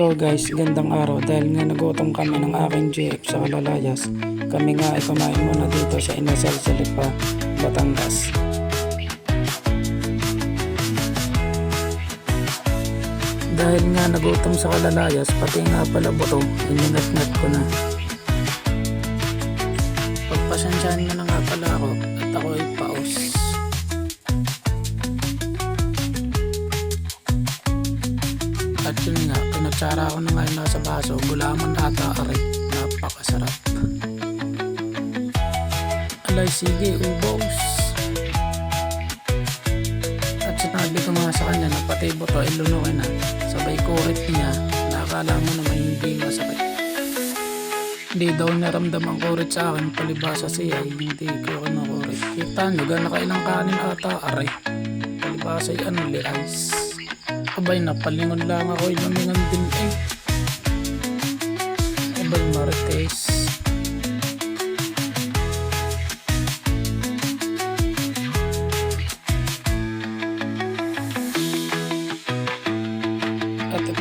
Hello guys, gandang araw dahil nga nagutom kami ng aking GF sa Kalalayas. Kami nga ay kumain muna dito sa Inasal sa Lipa, Batangas. Dahil nga nagutom sa Kalalayas, pati nga pala buto, iningat-ngat ko na. Pagpasensyahan mo na nga pala ako at ako ay paus. At yun nga, pinatsara ko na ngayon nasa baso, gulaman ata ari, napakasarap. Alay, sige, ubos. At sinabi ko nga sa kanya na pati buto ay lunukin na. Sabay kurit niya, nakakala mo naman hindi masakit. Hindi daw naramdam ang kurit sa akin, palibasa siya, ay hindi ko kinukurit. Kita nyo, gano'n kailang kanin ata, aray. Palibasa ay ano, rice. Abay, napalingon lang ako, ilumingon din eh. Abay, Marites.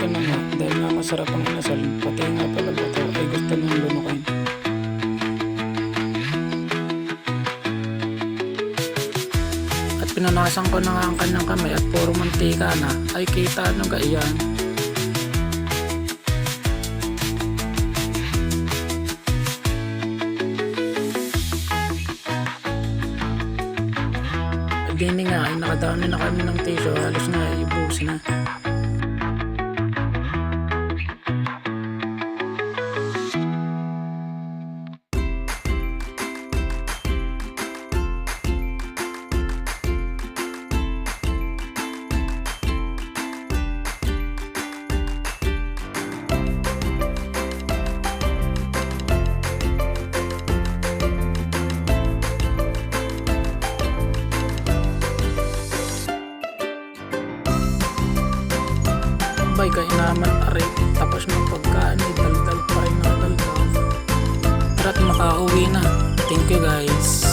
Ito na nga, dahil nga masarap ang inasal, pati nga pala buto ay gusto niyang lunukin. At pinunasan ko na nga ang kanyang kamay at puro mantika na, ay kita ano ga iyan. At dini nga ay nakadami na kami ng tissue, halos na ibusin na. Bay ka inaman ari tapos ng pagkaan ay daldal pa rin na daldal. Tara't makauwi na. Thank you guys.